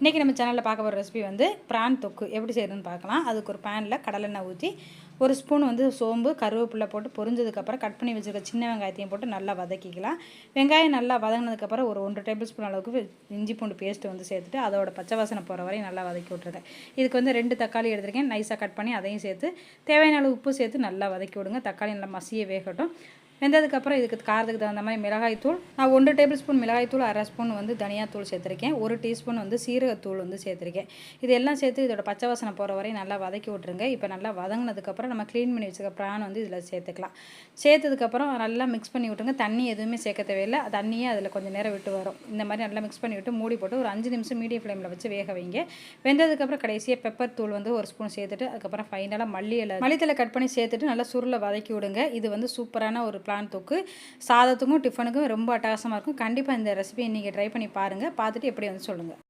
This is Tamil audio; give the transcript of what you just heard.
இன்றைக்கி நம்ம சேனலில் பார்க்க போகிற ரெசிபி வந்து பிரான் தொக்கு. எப்படி செய்யறதுன்னு பார்க்கலாம். அதுக்கு ஒரு பேனில் கடலெண்ணெய் ஊற்றி ஒரு ஸ்பூன் வந்து சோம்பு கருவேப்பிலை போட்டு பொரிஞ்சதுக்கப்புறம் கட் பண்ணி வச்சுருக்க சின்ன வெங்காயத்தையும் போட்டு நல்லா வதக்கிக்கலாம். வெங்காயம் நல்லா வதங்கினதுக்கப்புறம் ஒரு ஒன்று டேபிள் ஸ்பூன் அளவுக்கு இஞ்சி பூண்டு பேஸ்ட்டு வந்து சேர்த்துட்டு அதோட பச்சை வாசனை போகிற வரையும் நல்லா வதக்கி விட்ருக்கேன் இதுக்கு வந்து ரெண்டு தக்காளி எடுத்திருக்கேன். நைஸாக கட் பண்ணி அதையும் சேர்த்து தேவையான அளவு உப்பு சேர்த்து நல்லா வதக்கி விடுங்க. தக்காளி நல்லா மசிய வேகட்டும். வெந்ததுக்கப்புறம் இதுக்கு காரத்துக்கு தகுந்த மாதிரி மிளகாய்த்தூள் நான் ஒன்று டேபிள் ஸ்பூன் மிளகாய்த்தூள் அரை ஸ்பூன் வந்து தனியாத்தூள் சேர்த்துருக்கேன். ஒரு டீஸ்பூன் வந்து சீரகத்தூள் வந்து சேர்த்துருக்கேன். இது எல்லாம் சேர்த்து இதோட பச்சை வாசனை போகிற வரையும் நல்லா வதக்கி விட்ருங்க இப்போ நல்லா வதங்கினதுக்கப்புறம் நம்ம க்ளீன் பண்ணி வச்சுக்க ப்ரான் வந்து இதில் சேர்த்துக்கலாம். சேர்த்ததுக்கப்புறம் நல்லா மிக்ஸ் பண்ணி விட்டுருங்க. தண்ணி எதுவுமே சேர்க்க தேவையில்லை. தண்ணியே அதில் கொஞ்சம் நேரம் விட்டு வரும். இந்த மாதிரி நல்லா மிக்ஸ் பண்ணி விட்டு மூடி போட்டு ஒரு அஞ்சு நிமிஷம் மீடியம் ஃப்ளேமில் வச்சு வேக வைங்க. வெந்ததுக்கப்புறம் கடைசியாக பெப்பர் தூள் வந்து ஒரு ஸ்பூன் சேர்த்துட்டு அதுக்கப்புறம் ஃபைனலாக மல்லி இலை மல்லித்தலை கட் பண்ணி சேர்த்துட்டு நல்லா சுருளை வதக்கி விடுங்க. இது வந்து சூப்பரான ஒரு பிளான் தொக்கு. சாதத்துக்கும் டிஃபனுக்கும் ரொம்ப அட்டகாசமாக இருக்கும். கண்டிப்பாக இந்த ரெசிபி நீங்கள் ட்ரை பண்ணி பாருங்கள் பார்த்துட்டு எப்படி வந்து சொல்லுங்கள்